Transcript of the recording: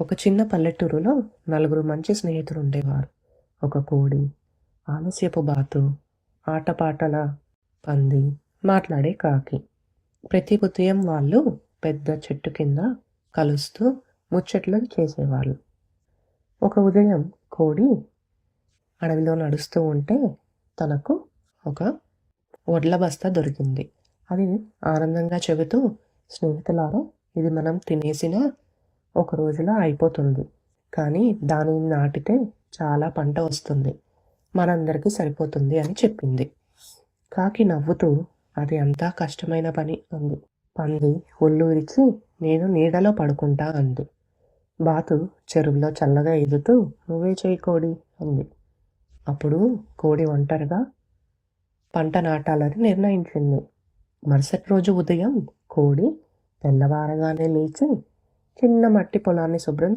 ఒక చిన్న పల్లెటూరులో నలుగురు మంచి స్నేహితులు ఉండేవారు ఒక కోడి ఆలస్యపు బాతు ఆటపాటల పంది మాట్లాడే కాకి. ప్రతి ఉదయం వాళ్ళు పెద్ద చెట్టు కింద కలుస్తూ ముచ్చట్లు చేసేవాళ్ళు. ఒక ఉదయం కోడి అడవిలో నడుస్తూ ఉంటే తనకు ఒక వడ్ల బస్తా దొరికింది. అది ఆనందంగా చెబుతూ స్నేహితులారా ఇది మనం తినేసిన ఒక రోజులో అయిపోతుంది. కానీ దానిని నాటితే చాలా పంట వస్తుంది. మనందరికీ సరిపోతుంది అని చెప్పింది. కాకి నవ్వుతూ అది అంతా కష్టమైన పని అంది. పంది ఒళ్ళు విరిచి నేను నీడలో పడుకుంటా అంది. బాతు చెరువులో చల్లగా ఎదుతూ నువ్వే చేయి కోడి అంది. అప్పుడు కోడి ఒంటరిగా పంట నాటాలని నిర్ణయించింది. మరుసటి రోజు ఉదయం కోడి తెల్లవారగానే లేచి చిన్న మట్టి పొలాన్ని శుభ్రం